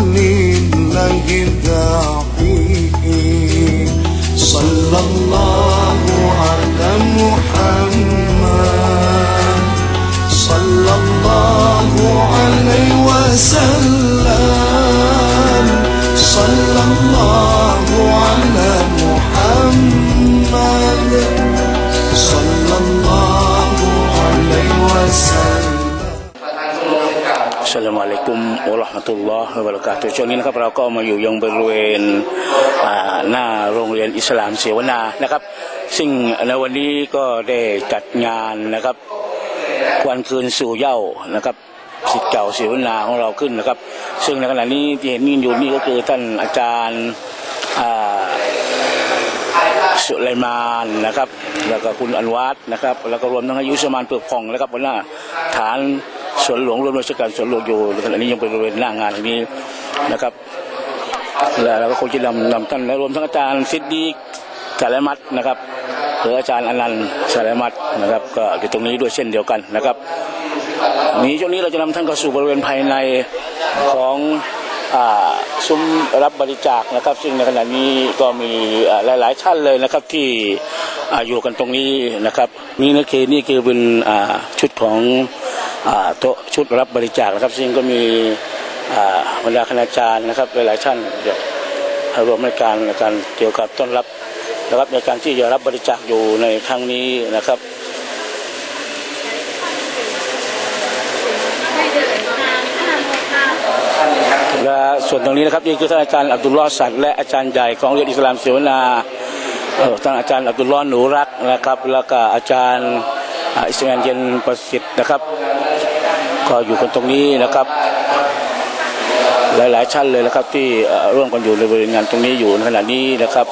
لله داعي. صلى الله على محمد. صلى الله عليه وسلم. صلى الله สสลามุอะลัยกุมวะเราะห์มะตุลลอฮ์วะบราะกาตุช่วงนี้นะครับเราก็มาอยู่ยังบริเวณหน้าโรงเรียนอิสลามเสวนานะครับ ซึ่งในวันนี้ก็ได้จัดงานนะครับวันคืนสู่เย้านะครับสิทธิ์เก่าเสวนาของเราขึ้นนะครับ ซึ่งในขณะนี้ที่เห็นนี่อยู่นี่ก็คือท่านอาจารย์สุไลมานนะครับ แล้วก็คุณอันวัตนะครับ แล้วก็รวมทั้งอายุสมานเปลือกผ่องนะครับหัวหน้าฐาน สวนหลวงรวมราชการสวนหลวงอยู่ขณะนี้ยังเป็นบริเวณหน้างานตรงนี้นะครับ แล้วเราก็คงจะนำนำท่านและรวมทั้งอาจารย์ซิดดีสารมัดนะครับหรืออาจารย์อนันต์สารมัดนะครับ ก็อยู่ตรงนี้ด้วยเช่นเดียวกันนะครับนี้ช่วงนี้เราจะนำท่านเข้าสู่บริเวณภายในของอาซุ้มรับบริจาคนะครับ ซึ่งในขณะนี้ก็มีอ่าหลาย ๆ ท่านเลยนะครับที่ออยู่กันตรงนี้นะครับนี่นะคือนี่คือเป็นชุดของ โต๊ะชุดรับบริจาคนะครับ ซึ่งก็มีบรรดาคณาจารย์นะครับหลายๆท่านเดี๋ยวรวมในการในการเกี่ยวกับต้อนรับนะครับในการที่จะรับบริจาคอยู่ในครั้งนี้นะครับและส่วนตรงนี้นะครับนี่คือท่านอาจารย์อับดุลลอฮ์สัตว์และอาจารย์ใหญ่ของเรียนอิสลามเสวนาเอ่อท่านอาจารย์อับดุลลอฮ์หนูรักนะครับ แล้วก็อาจารย์อิสมานเย็นประสิทธิ์นะครับ ก็อยู่กันตรงนี้นะครับ หลายๆชั้นเลยนะครับ ที่ร่วมกันอยู่ในบริเวณงานตรงนี้อยู่ในขณะนี้นะครับ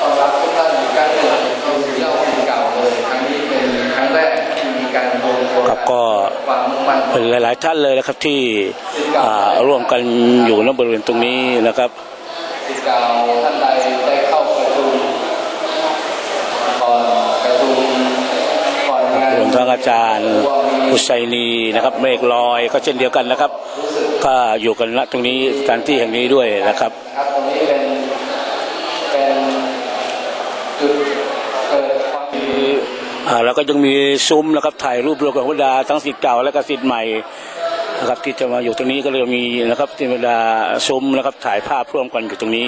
ต้อนรับทุกานอีกครั้งหนึ่งเก่าเลยครั้งนี้เป็นครั้งแรกที่มีการรวมตับก็ความมุ่งมั่นเป็นหลาย ๆ ท่านเลยนะครับที่ร่วมกันอยู่ในบริเวณตรงนี้นะครับปีเก่าท่านใดได้เข้าประชุมก่อนประชุมก่อนงานรวมทั้งอาจารย์ อุไซนีนะครับเมฆลอยก็เช่นเดียวกันนะครับ ก็อยู่กันณตรงนี้สถานที่แห่งนี้ด้วยนะครับครับตรงนี้เป็นเป็นจุดเกิดความอ่าแล้วก็ยังมีซุ้มนะครับถ่ายรูปรวมกับบรรดาทั้งสิทธิ์เก่าและก็สิทธิ์ใหม่นะครับที่จะมาอยู่ตรงนี้ก็เลยมีนะครับที่บรรดาซุ้มนะครับถ่ายภาพร่วมกันอยู่ตรงนี้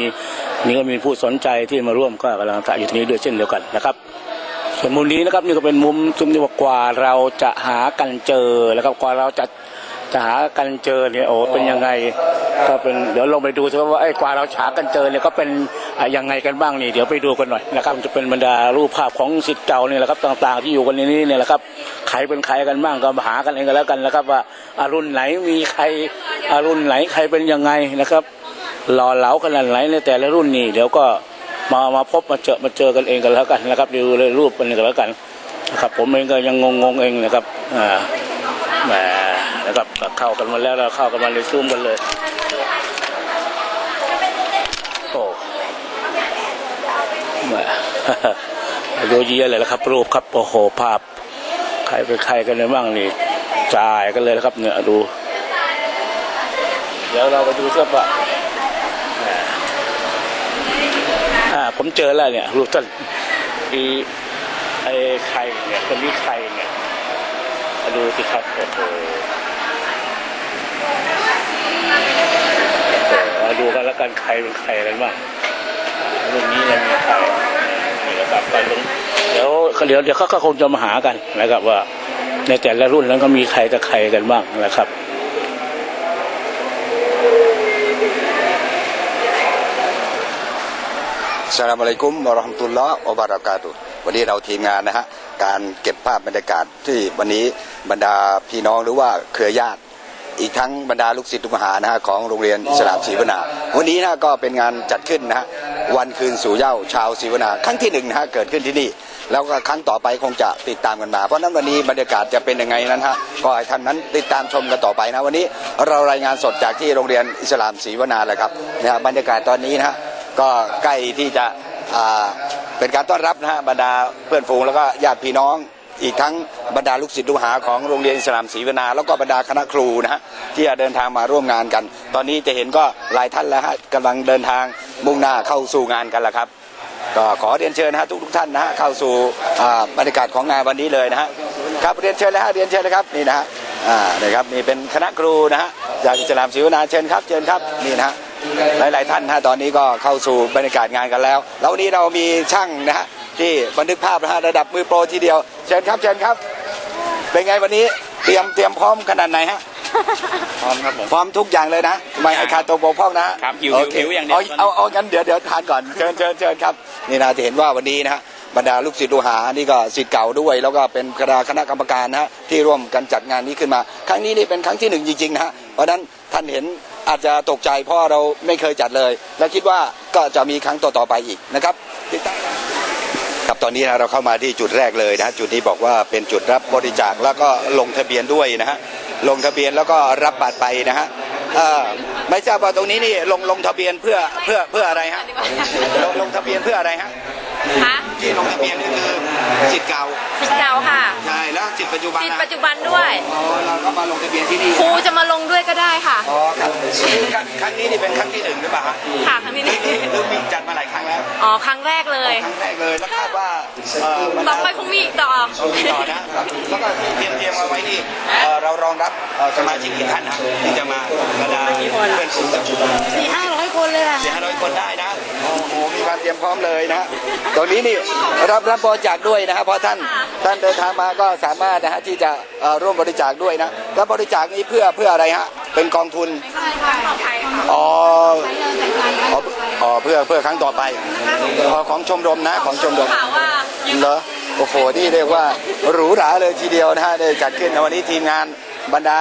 นี่ก็มีผู้สนใจที่มาร่วมก็กำลังถ่ายอยู่ตรงนี้ด้วยเช่นเดียวกันนะครับ ส่วนมุมนี้นะครับนี่ก็เป็นมุมซุ้มที่ว่ากว่าเราจะหากันเจอแล้วครับกว่าเราจะจะหากันเจอเนี่ยโอ้เป็นยังไงก็เป็นเดี๋ยวลงไปดูสิว่าไอ้กว่าเราหากันเจอเนี่ยก็เป็นอะยังไงกันบ้างนี่เดี๋ยวไปดูกันหน่อยนะครับจะเป็นบรรดารูปภาพของสิทธิ์เก่าเนี่ยแหละครับต่างๆ ที่อยู่กันในนี้เนี่ยแหละครับใครเป็นใครกันบ้างก็มาหากันเองกันแล้วกันนะครับ ว่าอารุ่นไหนมีใครอารุ่นไหนใครเป็นยังไงนะครับหล่อเหลาขนาดไหนในแต่ละรุ่นนี่เดี๋ยวก็ มามาพบมาเจอมาเจอกันเองกันแล้วกันนะครับดูเลยรูปกันกันแล้วกันนะครับ ผมเองก็ยังงงๆเองนะครับอ่าแหมนะครับเข้ากันมาแล้วเราเข้ากันมาเลยซูมกันเลยโอ้แหมโยเยียเลยนะครับ รูปครับโอ้โหภาพ ใครเป็นใครกันเลยบ้างนี่จ่ายกันเลยนะครับเนี่ยดู เดี๋ยวเราไปดูเสื้อผ้า อ่า ผมเจอแล้วเนี่ยรูปท่านอีไอ้ใครเนี่ยคนนี้ใครเนี่ยมาดูสิครับโอ้โหมาดูกันแล้วกันใครเป็นใครกันบ้างรุ่นนี้เรามีใครนี่นะครับกันลงเดี๋ยวเดี๋ยวเดี๋ยวเขาก็คงจะมาหากันนะครับว่า ในแต่ละรุ่นนั้นก็มีใครกับใครกันบ้างนะครับ สลามอะลัยกุมวะราะห์มตุลลอฮ์วะบารากาตุวันนี้เราทีมงานนะฮะการเก็บภาพบรรยากาศที่วันนี้บรรดาพี่น้องหรือว่าเครือญาติ อีกทั้งบรรดาลูกศิษย์ลูกมหานะฮะของโรงเรียนอิสลามศรีวนาวันนี้นะก็เป็นงานจัดขึ้นนะฮะวันคืนสู่เหย้าชาวศรีวนาครั้งที่หนึ่งนะฮะเกิดขึ้นที่นี่ แล้วก็ครั้งต่อไปคงจะติดตามกันมา เพราะฉะนั้นวันนี้บรรยากาศจะเป็นยังไงนั้นฮะก็ให้ท่านนั้นติดตามชมกันต่อไปนะวันนี้เรารายงานสดจากที่โรงเรียนอิสลามศรีวนาเลยครับนะฮะบรรยากาศตอนนี้นะฮะ ก็ใกล้ที่จะเป็นการต้อนรับนะฮะบรรดาเพื่อนฝูงแล้วก็ญาติพี่น้องอีกทั้งบรรดาลูกศิษย์ลูกหาของโรงเรียนอิสลามศรีวนา แล้วก็บรรดาคณะครูนะฮะที่จะเดินทางมาร่วมงานกัน ตอนนี้จะเห็นก็หลายท่านแล้วฮะกำลังเดินทางมุ่งหน้าเข้าสู่งานกันแล้วครับ ก็ขอเรียนเชิญนะฮะทุกทุกท่านนะฮะเข้าสู่บรรยากาศของงานวันนี้เลยนะฮะครับเรียนเชิญเลยฮะเรียนเชิญเลยครับนี่นะฮะอ่านี่ครับนี่เป็นคณะครูนะฮะจากอิสลามศรีวนาเชิญครับเชิญครับนี่นะฮะ หลาย ๆ ท่านนะฮะตอนนี้ก็เข้าสู่บรรยากาศงานกันแล้ว แล้ววันนี้เรามีช่างนะฮะที่บันทึกภาพนะฮะระดับมือโปรทีเดียว เชิญครับเชิญครับ เป็นไงวันนี้เตรียมเตรียมพร้อมขนาดไหนฮะ พร้อมครับผม พร้อมทุกอย่างเลยนะ ไม่ให้ขาดตกบกพร่องนะครับหิวโอเคหิวอย่างเดียวเอาเอาเอางั้นเดี๋ยวเดี๋ยวทานก่อนเชิญเชิญเชิญครับนี่นะจะเห็นว่าวันนี้นะฮะบรรดาลูกศิษย์ลูกหานี่ก็ศิษย์เก่าด้วย แล้วก็เป็นคณะคณะกรรมการนะฮะที่ร่วมกันจัดงานนี้ขึ้นมา ครั้งนี้นี่เป็นครั้งที่หนึ่งจริงๆนะฮะเพราะฉะนั้นท่านเห็น อาจจะตกใจเพราะเราไม่เคยจัดเลย และคิดว่าก็จะมีครั้งต่อๆไปอีกนะครับติดตามครับตอนนี้นะเราเข้ามาที่จุดแรกเลยนะจุดนี้บอกว่าเป็นจุดรับบริจาคแล้วก็ลงทะเบียนด้วยนะฮะลงทะเบียนแล้วก็รับบัตรไปนะฮะเอ่อไม่ทราบว่าตรงนี้นี่ลงลงทะเบียนเพื่อเพื่อเพื่ออะไรฮะลงลงทะเบียนเพื่ออะไรฮะคะที่ลงทะเบียนนี่คือสิทธิ์เก่าสิทธิ์เก่าค่ะใช่แล้วสิทธิ์ปัจจุบันสิทธิ์นะปัจจุบันด้วยอ๋อเราก็มาลงทะเบียนที่นี่ครูจะมาลงด้วยก็ได้ค่ะ อ๋อ ครับครั้งครั้งนี้นี่เป็นครั้งที่หนึ่งหรือเปล่าฮะค่ะครั้งที่หนึ่งหรือมีจัดมาหลายครั้งแล้วอ๋อครั้งแรกเลยครั้งแรกเลยแล้วคาดว่าเอ่อบรรต่ดาอไปคงมีอีกต่อเอาที่ต่อนะครับแล้วก็เตรียมเตรียมเอาไว้นี่เอ่อเรารองรับเอ่อสมาชิกกี่ท่านนะที่จะมาบรรดาเพื่อนฝูงสี่ห้าร้อยคนเลยค่ะสี่ห้าร้อยคนได้นะโอ้โหมีความเตรียมพร้อมเลยนะตรงนี้นี่รับรับบริจาคด้วยนะครับเพราะท่านท่านเดินทางมาก็สามารถนะฮะที่จะเอ่อร่วมบริจาคด้วยนะแล้วบริจาคนี้เพื่อเพื่ออะไรฮะเป็นกองทุนใช่ค่ะปลอดภัยค่ะอ๋ออ๋ออ๋อเพื่อเพื่อครั้งต่อไปอ๋อของชมรมนะของชมรมข่าวว่าเหรอโอ้โห นี่เรียกว่าหรูหราเลยทีเดียวนะฮะได้จัดขึ้นในวันนี้ทีมงานบรรดา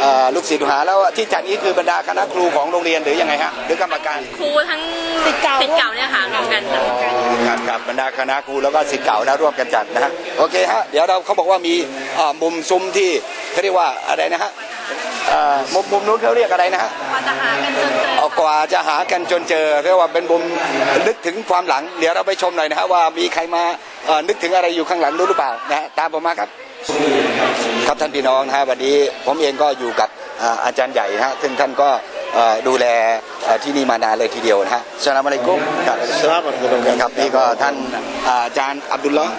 เอ่อลูกศิษย์ลูกหาแล้วที่จัดนี้คือบรรดาคณะครูของโรงเรียนหรือยังไงฮะหรือกรรมการ ครูทั้งสิทธิ์เก่า สิทธิ์เก่าเนี่ยค่ะรวมกันครับครับบรรดาคณะครูแล้วก็ศิษย์เก่านะร่วมกันจัดนะฮะโอเคฮะเดี๋ยวเราเขาบอกว่ามีเอ่อมุมซุ้มที่เขาเรียกว่าอะไรนะฮะเอ่อ มุมมุมนู้นเขาเรียกอะไรนะฮะว่าจะหากันจนเจอเอากว่าจะหากันจนเจอเรียกว่าเป็นมุมนึกถึงความหลัง เดี๋ยวเราไปชมหน่อยนะฮะว่ามีใครมาเอ่อนึกถึงอะไรอยู่ข้างหลังรู้หรือเปล่านะฮะตามผมมาครับครับท่านพี่น้องนะฮะวันนี้ผมเองก็อยู่กับอ่าอาจารย์ใหญ่นะฮะซึ่งท่านก็เอ่อดูแลเอ่อ ที่นี่มานานเลยทีเดียวนะฮะสลามอะลัยกุมครับสลามอะลัยกุมครับนี่ก็ท่านอ่าอาจารย์อับดุลลอฮ์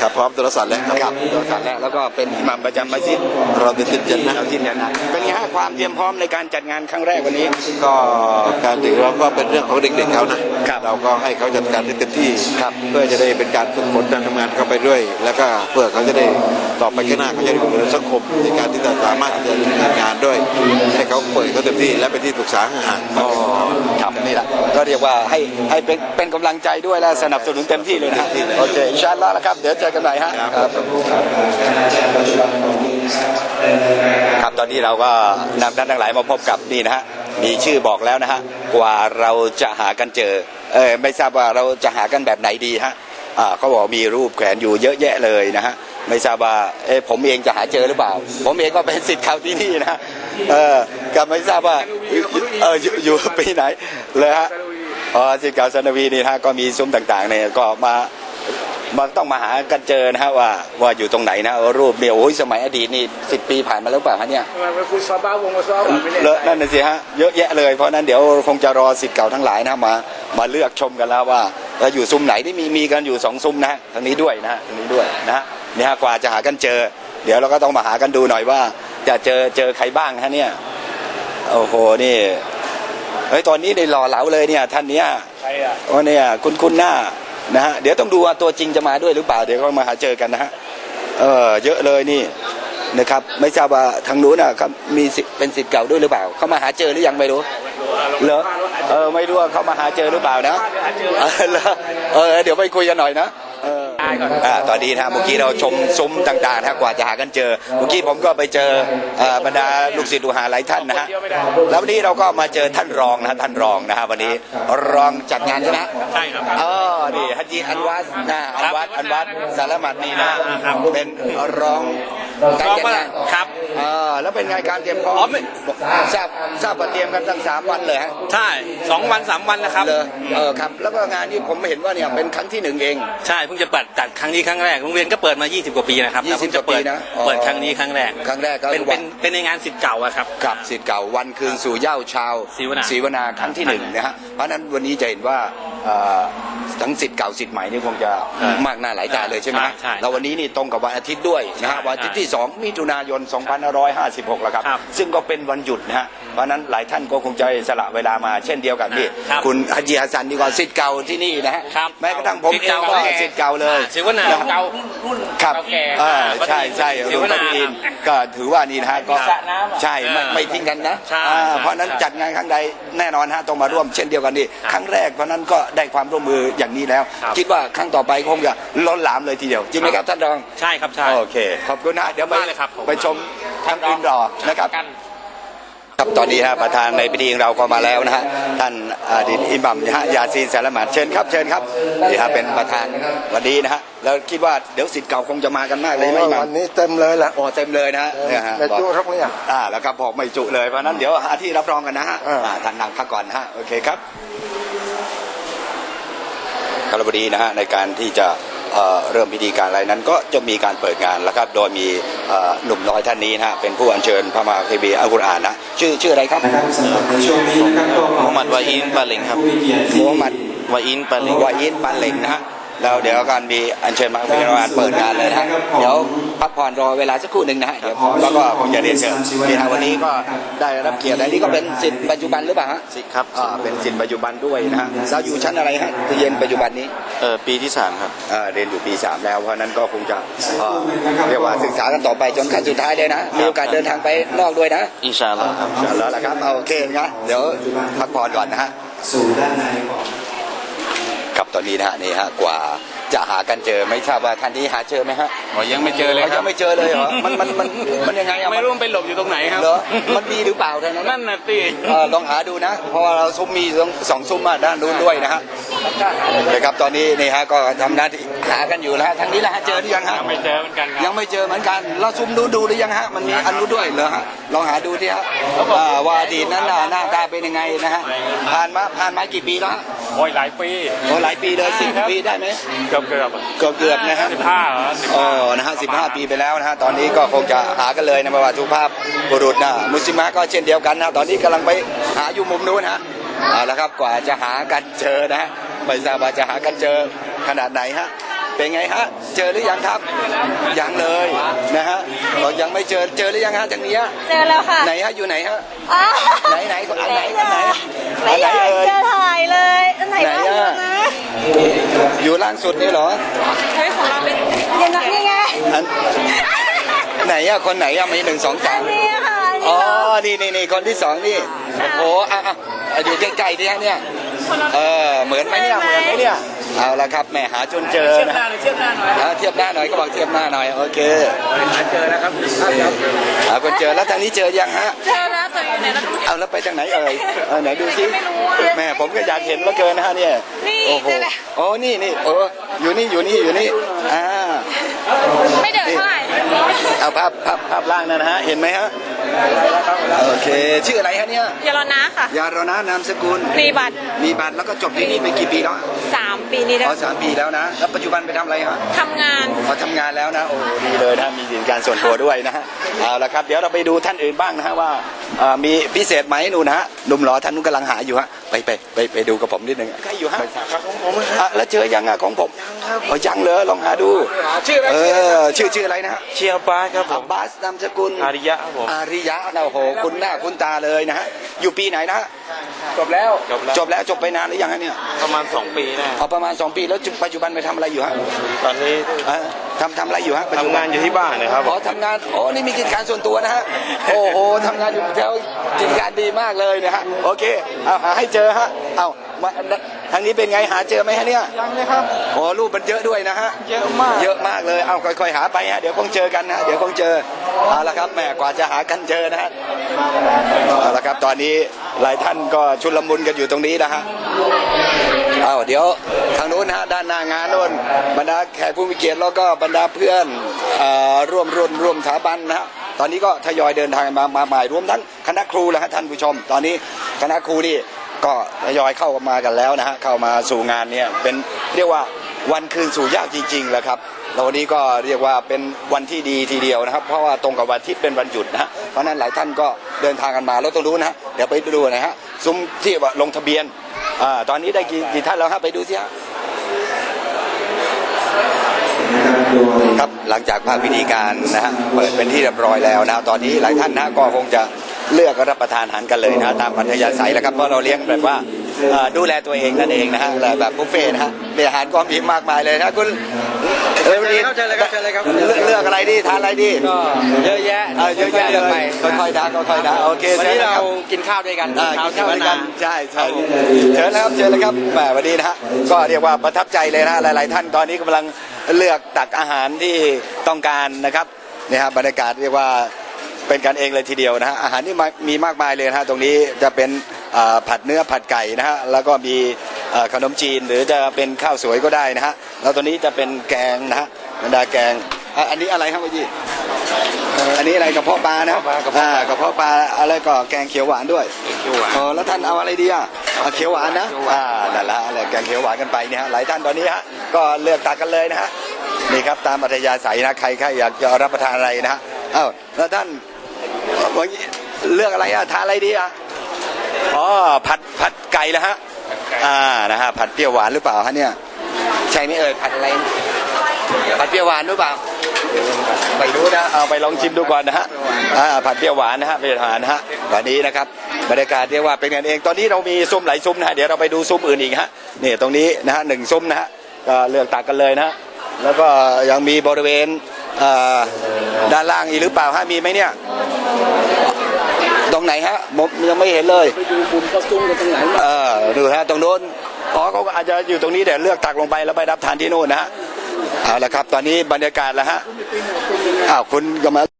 ครับพร้อมตุลสันแล้วครับตุลสันแล้วแล้วก็เป็นอิหมัมประจำมัสยิดเราเป็นติดจันนะเราที่เนี่ยนะเป็นไงฮะความเตรียมพร้อมในการจัดงานครั้งแรกวันนี้ ก็การถือว่าก็เป็นเรื่องของเด็กๆเขานะครับเราก็ให้เขาจัดการให้เต็มที่ครับเพื่อจะได้เป็นการฝึกฝนการทำงานเข้าไปด้วย แล้วก็เพื่อเขาจะได้ต่อไปข้างหน้าเขาจะได้อยู่ในสังคมในการที่จะสามารถที่จะทำงานด้วย ให้เขาเปิดเขาเต็มที่และเป็นที่ปรึกษาห่างๆอ๋อครับนี่แหละก็เรียกว่าให้ให้เป็นเป็นกำลังใจด้วยและสนับสนุนเต็มที่เลยนะโอเคอินชาอัลลอฮ์นะครับ เดี๋ยวเจอกันใหม่ฮะครับครับตอนนี้เราก็นำท่านทั้งหลายมาพบกับนี่นะฮะมีชื่อบอกแล้วนะฮะกว่าเราจะหากันเจอเออไม่ทราบว่าเราจะหากันแบบไหนดีฮะอ่า เขาบอกมีรูปแขวนอยู่เยอะแยะเลยนะฮะไม่ทราบว่าเออผมเองจะหาเจอหรือเปล่า ผมเองก็เป็นสิทธิ์เขาที่นี่นะเออก็ไม่ทราบว่าเอออยู่อยู่ปีไหนเลยฮะอ๋อสิทธิ์เก่าสนวีนี่นะฮะก็มีซุ้มต่างๆเนี่ยก็มามันต้องมาหากันเจอนะฮะว่าว่าอยู่ตรงไหนนะเออรูปเนี่ยโอ้ยสมัยอดีตนี่สิบปีผ่านมาแล้วเปล่าฮะเนี่ยมันคุณซาบ้าวงมาซอบ้าไม่แน่เลอะใจนั่นน่ะสิฮะเยอะแยะเลยเพราะนั้นเดี๋ยวคงจะรอสิทธิ์เก่าทั้งหลายนะมามาเลือกชมกันแล้วว่าเรา อยู่ซุ้มไหนที่มีมีกันอยู่สองซุ้มนะฮะทางนี้ด้วยนะฮะทางนี้ด้วยนะฮะเนี่ยฮะกว่าจะหากันเจอ เดี๋ยวเราก็ต้องมาหากันดูหน่อยว่า จะเจอเจอใครบ้างฮะเนี่ยโอ้โหนี่เฮ้ยตอนนี้ในหล่อเหลาเลยเนี่ยท่านเนี้ยใครอะโอ้เนี่ยคุณคุณหน้านะฮะเดี๋ยวต้องดูว่าตัวจริงจะมาด้วยหรือเปล่าเดี๋ยวก็มาหาเจอกันนะฮะเออเยอะเลยนี่นะครับไม่ทราบว่าทางนู้นน่ะเขามีสิทธิ์เป็นสิทธิ์เก่าด้วยหรือเปล่า เขามาหาเจอหรือยังไม่รู้เหรอ เออไม่รู้ว่าเขามาหาเจอหรือเปล่านะเออเหรอเออเดี๋ยวไปคุยกันหน่อยนะเอออ่าตอนนี้นะฮะเมื่อกี้เราชมซุ้มต่างๆนะฮะกว่าจะหากันเจอเมื่อกี้ผมก็ไปเจอเอ่อบรรดาลูกศิษย์ลูกหาหลายท่านนะฮะแล้ววันนี้เราก็มาเจอท่านรองนะฮะท่านรองนะฮะวันนี้รองจัดงานใช่ไหมใช่ครับอ๋อนี่ฮัจญีอันวัดนะอันวัดอันวัดสารมัดนี่นะเป็นรองใกล้ซ้อมจะก็งานครับอ่าแล้วเป็นไงการเตรียมพร้ออ๋อมไม่ ทราบทราบว่าเตรียมกันตั้งสามวันเลยฮะใช่สองวันสามวันนะครับ เลยเออครับ แล้วก็งานนี้ผมเห็นว่าเนี่ยเป็นครั้งที่หนึ่งเอง ใช่เพิ่งจะเปิดจัดครั้งนี้ครั้งแรกโรงเรียนก็เปิดมา 20 กว่าปีนะครับ20แต่เพิ่งจะเปิดกว่าปีนะอ๋อเปิดครั้งนี้ครั้งแรกครั้งแรกก็เป็นวัเป็นนเป็นในงานสิทธิ์เก่าอะครับ กับสิทธิ์เก่าวันคืนสู่เหย้าชาวศรีวนาศรีวนาครั้งที่หนึ่งนะฮะเพราะฉะนั้นวันนี้จะเห็นว่าเอ่อ ทั้งสิทธิ์เก่าสิทธิ์ใหม่นี่คงจะใช่มากหน้าหลายตาเลยใช่ไหมฮะใช่ใช่แล้ววันนี้นี่ตรงกับวันอาทิตย์ด้วยนะฮะใช่วันอาทิตย์ที่ 2 มิถุนายน 2556แล้วครับ ครับซึ่งก็เป็นวันหยุดนะฮะเพราะฉะนั้นหลายท่านก็คงจะสละเวลามาเช่นเดียวกับนี่ครับคุณฮัจจีฮัสซันนี่ก็สิทธิ์เก่าที่นี่นะฮะครับแม้กระทั่งผมสิทธิ์เองเก่าก็แก่สิทธิ์เก่าเลยศิวนาะฮะ เก่าครับเก่าแก่อ่าวัดใช่ใช่ศิวนาหลวงพ่ออินทร์ครับก็ถือว่านี่นะฮะก็สระน้ำอะใช่ไม่เออไม่ทิ้งกันนะใช่อ่าใช่เพราะฉะนั้นใช่จัดงานครั้งใดแน่นอนฮะต้องมาร่วมเช่นเดียวกันนี่ครั้งแรกเพราะฉะนั้นก็ได้ความร่วมมืออย่างนี้แล้ว ครับ คิดว่าครั้งต่อไปคงจะล้นหลามเลยทีเดียวจริงไหมครับท่านรองใช่ครับใช่ โอเค ขอบคุณนะ เดี๋ยวไปมากเลยครับผมไปชมทางอื่นรอนะครับ กัน ครับตอนนี้ฮะประธานในพิธีของเราก็มาแล้วนะฮะท่านอดีตอิหมัมนะฮะยาซีนสารมัดเชิญครับเชิญครับนี่ฮะเป็นประธานวันนี้นะฮะแล้วคิดว่าเดี๋ยวสิทธิ์เก่าคงจะมากันมากเลยไหมอิหมัมวันนี้เต็มเลยแหละโอ้เต็มเลยนะฮะเนี่ยฮะไม่จุหรอกเนี่ย อ่าแล้วครับบอกไม่จุเลยเพราะฉะนั้นเดี๋ยวหาที่รับรองกันนะฮะอ่า อ่าท่านนั่งพักก่อนนะฮะโอเคครับ กรบดีนะฮะในการที่จะเอ่อเริ่มพิธีการอะไรนั้นก็จะมีการเปิดงานแล้วครับ โดยมีเอ่อหนุ่มน้อยท่านนี้นะฮะเป็นผู้อัญเชิญพระมหาคัมภีร์อัลกุรอานนะชื่อชื่ออะไรครับนะครับสำหรับในช่วงนี้นะครับก็ขอมุฮัมมัดวาอินปาเหล็งครับผู้มีเกียรติมูฮัมหมัดวาอินปาเหล็งวายินปันเหล็งนะฮะ แล้วเดี๋ยวการมีอัญเชิญมาเป็นงานเปิดงานเลยนะฮะเดี๋ยวพักผ่อนรอเวลาสักครู่หนึ่งนะฮะเดี๋ยวผมแล้วก็ผมจะเรียนเชิญนี่ฮะวันนี้ก็ได้รับเกียรติอันนี้ก็เป็นสิทธิ์ปัจจุบันหรือเปล่าฮะสิครับอ่าเป็นสิทธิ์ปัจจุบันด้วยนะฮะแล้วอยู่ชั้นอะไรฮะที่เรียนปัจจุบันนี้เออปีที่สามครับอ่าเรียนอยู่ปีสามแล้วเพราะฉะนั้นก็คงจะเอ่อเรียกว่าศึกษากันต่อไปจนขั้นสุดท้ายเลยนะมีโอกาสเดินทางไปนอกด้วยนะอินชาอัลลอฮ์ครับเอาแล้วละครับเอาโอเคนะเดี๋ยวพักผ่อนก่อนนะฮะสู่ด้านในก่อน ครับตอนนี้นะฮะนี่ฮะกว่าจะหากันเจอไม่ทราบว่าท่านนี้หาเจอไหมฮะอ๋อยังไม่เจอเลยอ๋อครัยับงไม่เจอเลยเหรอมันมันมันมันยังไงอะไม่รู้มันไปหลบอยู่ตรงไหนครับเหรอมันมีหรือเปล่าท่านนั้นนั่นน่ะสิ เออลองหาดูนะ เพราะว่าเราซุ้มมีสองสองซุ้มมาด้านนู้นด้วยนะฮะนะครับตอนนี้นี่ฮะก็ทำหน้าที่ หากันอยู่แล้วฮะทางนี้แหละฮะเจอหรือยังฮะไม่เจอเหมือนกันครับยังไม่เจอเหมือนกันเราซุ่มดูดูหรือยังฮะมันมีอันนู้นด้วยเหรอฮะลองหาดูที่ฮะอ่าว่าอดีตนั้นน่ะหน้าตาเป็นยังไงนะฮะผ่านมาผ่านมากี่ปีแล้วฮะโอ้ยหลายปีโอ้หลายปีเลยสิบปีได้ไหมเกือบเกือบเกือบเกือบนะฮะสิบห้าเหรอสิบอ๋ห้าอนะฮะสิบห้าปีไปแล้วนะฮะตอนนี้ก็คงจะหากันเลยนะไม่ว่าทุกภาพบุรุษนะมุสลิมะก็เช่นเดียวกันนะตอนนี้กำลังไปหาอยู่มุมนู้นนะฮะเอาละครับกว่าจะหากันเจอนะฮะไม่ทราบว่าจะหากันเจอขนาดไหนฮะ เป็นไงฮะ เจอหรือยังครับ ยังเลยนะฮะบอกยังไม่เจอ เจอหรือยังฮะจากเนี้ยเจอแล้วค่ะ ไหนฮะ อยู่ไหนฮะ อ้าวไหนไหนอันไหนอันไหนไม่อันอไหนยากเอ่ยจะถ่ายเลยอันไหนไหนบ้างอะนะอยู่ล่างสุดนี่เหรอเฮ้ยของเราเป็นยังไงนี่ไงอันไหนอะคนไหนอะมีหนึ่งสองสามนี่ค่ะอ๋อ นี่นี่นี่คนที่สองนี่ โอ้โหอะอะอะอยู่ใกล้ๆดิฮะเนี่ย เออเหมือนไหมเนี่ยเหมือนไหมเนี่ยเอาละครับแหม่หาจนเจอเทียบหนะน้าหน่อยเทียบหน้าหน่อยอะเทียบหน้าหน่อยก็บอกเทียบหน้าหน่อยโอเคหาเจอแล้วครับครับหาคนเจอแล้วทางนี้เจอยังฮะ เจอแล้วตอยู่ไหนแล้ว เอาแล้วไปทางไหนเอ่ยเออไหนดูซิไม่รู้อะแม่ผมก็อยากเห็นเหลือเกินนะฮะเนี่ยนี่โอ้โหเจอแล้ว โอ้นี่นี่โอ้อยู่นี่อยู่นี่อยู่นี่อ่า ไม่เดือดเท่าไหร่เอาภาพภาพภาพล่างนั่นนะฮะ เห็นไหมฮะ โอเค ชื่ออะไรฮะเนี่ยอย่ารอนะค่ะ ยารณานามสกุล มีบัตรมีบัตรแล้วก็จบที่นี่ไปกี่ปีแล้วสามปีนี้แล้อ๋วอสามปีแล้วนะ แล้วปัจจุบันไปทำอะไรฮะ ทำงาน พอทำงานแล้วนะ โอ้ดีเลยนะ มีกิจการส่วนตัวด้วยนะฮะเอาละครับ เดี๋ยวเราไปดูท่านอื่นบ้างนะฮะว่าเอ่อมีพิเศษไหมนู่นนะฮะหนุ่มหล่อท่านนู้นกำลังหาอยู่ฮะ ไปไปไปไปดูกับผมนิดนึงใครอยู่ฮะของผมแล้วเจอยังอะของผมยังยังเลยลองหาดูชื่ออะไรเออชื่อชื่ออะไรนะฮะเชียร์บ้าครับผอัมบบาสนามสกุลอาริยะครับผมอาริยะนะโอ้โหคุณหน้าคุณตาเลยนะฮะอยู่ปีไหนนะฮะจบแล้วจบแล้วจบแล้วจบไปนานหรือยังฮะเนี่ยประมาณสองปีแน่เอาประมาณ 2 ปีแล้วจุปัจจุบันไปทำอะไรอยู่ฮะตอนนี้อ่า ทำทำอะไรอยู่ฮะปัจจุทำบังานอยู่ที่บ้านนะครับอ๋อทำงานอ๋อนี่มีกิจการส่วนตัวนะฮะโอ้โหทำงานอยู่แถวกิจการดีมากเลยนะฮะโอเคเอาหาให้เจอฮะเอามาทางนี้เป็นไงหาเจอไหมฮะเนี่ยยังเลยครับ โอ้รูปมันเยอะด้วยนะฮะ เยอะมาก เยอะมากเลย เอาค่อยๆ หาไปฮะ เดี๋ยวคงเจอกันนะฮะเดี๋ยวคงเจอ เอาละครับแหม่กว่าจะหากันเจอนะฮะ เอาละครับ ตอนนี้หลายท่านก็ชุลมุนกันอยู่ตรงนี้นะฮะ เอาเดี๋ยว ทางโน้นนะฮะด้านหน้างานโน้นบรรดาแขกผู้มีเกียรติแล้วก็บรรดาเพื่อนอร่วมร่วมร่วมสถาบันนะฮะตอนนี้ก็ทยอยเดินทางมามาใหม่รวมทั้งคณะครูแล้วฮะท่านผู้ชม ตอนนี้คณะครูนี่ก็ทยอยเข้ามากันแล้วนะฮะเข้ามาสู่งานเนี่ยเป็นเรียกว่าวันคืนสู่ยากจริงๆแล้วครับแล้ววันนี้ก็เรียกว่าเป็นวันที่ดีทีเดียวนะครับ เพราะว่าตรงกับวันที่เป็นวันหยุดนะฮะเพราะนั้นหลายท่านก็เดินทางกันมาแล้วต้องรู้นะฮะเดี๋ยวไปดูนะฮะซุ้มที่ว่าลงทะเบียนอ่าตอนนี้ได้กี่กี่ท่านแล้วฮะไปดูสิฮะ ครับหลังจากภาคพิธีการนะฮะเปิดเป็นที่เรียบร้อยแล้วนะตอนนี้หลายท่านนะก็คงจะเลือกรับประทานอาหารกันเลยนะตามปัธยาสายแล้วครับเพราะเราเลี้ยงแบบว่าดูแลตัวเองนั่นเองนะฮะแบบบุฟเฟ่นะฮะมีอาหารก็มีมากมายเลยนะคุณ เร็วดีเชิญเลยครับเชิญเลยครับเลือกเลือกอะไรดีทานอะไรดี ก็เยอะแยะเออเยอะแยะเลยค่อยๆนะค่อยๆนะโอเควันเชิญนี้นะเราครับกินข้าวด้วยกันอ่าข้าวกินเสข้าววด้วยกันานใช่ใช่เชิญนะครับเชิญเลยครับแหมวันนี้นะฮะก็เรียกว่าประทับใจเลยนะหลาย ๆ ท่านตอนนี้กำลังเลือกตักอาหารที่ต้องการนะครับเนี่ยฮะบรรยากาศเรียกว่า เป็นกันเองเลยทีเดียวนะฮะอาหารนี่มามีมากมายเลยนะฮะตรงนี้จะเป็นอ่าผัดเนื้อผัดไก่นะฮะแล้วก็มีเอ่อขนมจีนหรือจะเป็นข้าวสวยก็ได้นะฮะแล้วตัวนี้จะเป็นแกงนะฮะบรรดาแกงอะอันนี้อะไรครับพี่อันนี้อะไรกระเพาะปลานะอ่ากระเพาะปลาอะไรก็แกงเขียวหวานด้วยเออแล้วท่านเอาอะไรดีอะเอาเขียวหวานนะอ่านั่นละอะไรแกงเขียวหวานกันไปเนี่ยฮะหลายท่านตอนนี้ฮะก็เลือกตักกันเลยนะฮะนี่ครับตามอัธยาศัยนะใครใครอยากจะรับประทานอะไรนะฮะเอ้าแล้วท่าน วันนี้เลือกอะไรอะทานอะไรดีอะอ๋อผัดผัดไก่แล้วฮะอ่านะฮะผัดเปรี้ยวหวานหรือเปล่าฮะเนี่ยใช่ไหมเอ่ยผัดอะไรผัดเปรี้ยวหวานหรือเปล่าไปดูนะเอาไปลองชิมดูก่อนนะฮะอ่าผัดเปรี้ยวหวานนะฮะเป็นอาหารนะฮะวันนี้นะครับบรรยากาศเรียกว่าเป็นกันเองตอนนี้เรามีซุ้มหลายซุ้มนะฮะเดี๋ยวเราไปดูซุ้มอื่นอีกฮะนี่ตรงนี้นะฮะหนึ่งซุ้มนะฮะก็เลือกตักกันเลยนะฮะแล้วก็ยังมีบริเวณเอ่อ ด้านล่างอีกหรือเปล่าฮะมีไหมเนี่ย ตรงไหนฮะผมยังไม่เห็นเลยไปดูมุมก็ซุ้มกันตรงไหนเออดูฮะตรงโน้นอ๋อเขาก็อาจจะอยู่ตรงนี้แต่เลือกตักลงไปแล้วไปรับทานที่โน่นนะฮะเอาละครับ ตอนนี้บรรยากาศแล้วฮะอ้าวคุณกำลัง